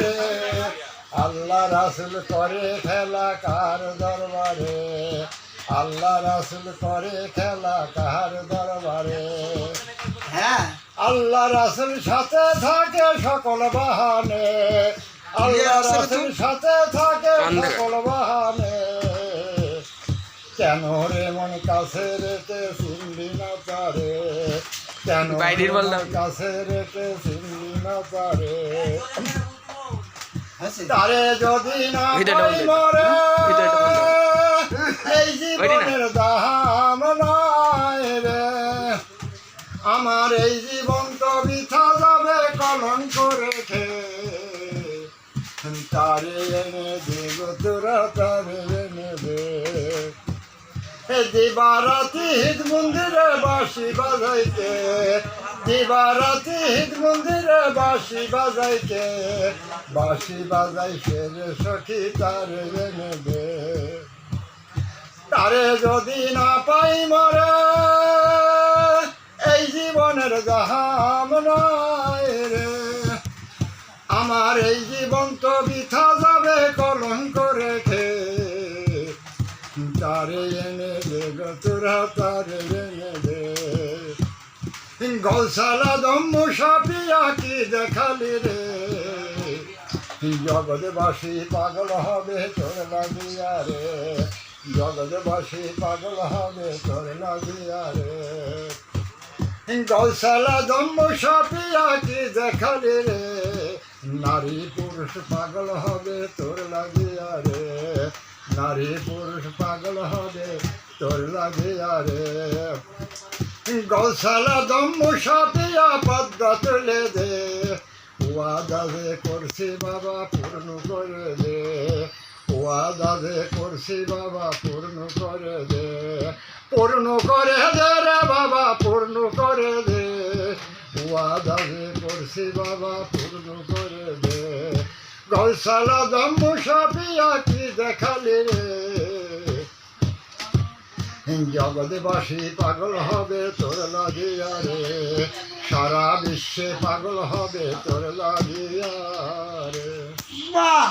দরবারে আল্লাহ রাসুল করে খেলা কার দরবারে? আল্লাহ রাসুল করে খেলা কার দরবারে? হ্যাঁ। আল্লাহ রাসুল সাথে থাকে সকল বাহানে। আল্লাহ রাসুল সাথে থাকে সকল বাহানে। কেন রে মন কাছে রেখে চিনলি না তারে? কেন বাইরের বললাম। কাছে রেখে চিনলি না তারে? হয়েছে তারে যদি না। মরে এই জীবনের দাম নয় রে। আমার এই জীবন তো বিথা যাবে কলন করেছে তারে এনে দেব তোরা তারে। দিবারাতি হিত মন্দিরে বাঁশি বাজাইতে। দিবারাতি হিত মন্দিরে বাঁশি বাজাইতে। বাঁশি বাজাইছে রে সখী তারে দে তারে যদি না পাই মরে, এই জীবনের জাহাম রে। আমার এই জীবন তো বৃথা যাবে কলঙ্ক রেখে। তারে এনে দে তোরা তারে এনে দে। গৌশালা দম্ম সাপিয়া কি দেখালি রে। জগৎবাসী পাগল হবে তোর লাগিয়া রে। জগৎবাসী পাগল হবে তোর লাগিয়া রে। গৌশালা দম্ম সাপিয়া কি দেখালি রে। নারী পুরুষ পাগল হবে তোর লাগিয়া রে। নারী পুরুষ পাগল হবে, তোর লাগিয়া রে গৌশালা দম্ম সাপিয়া পদ্মা তুলে দে, ওয়াদা যে করছি বাবা পূর্ণ করে দে, ওয়াদা যে করছি বাবা পূর্ণ করে দে, পূর্ণ করে দে রে বাবা, পূর্ণ করে দে, ওয়াদা যে করছি বাবা পূর্ণ করে দে। গৌশালা দম্ম সাপিয়া দেখালি রে জগৎবাসী পাগল হবে তোর লাগিয়া রে সারা বিশ্বে পাগল হবে তোর লাগিয়া রে বাহ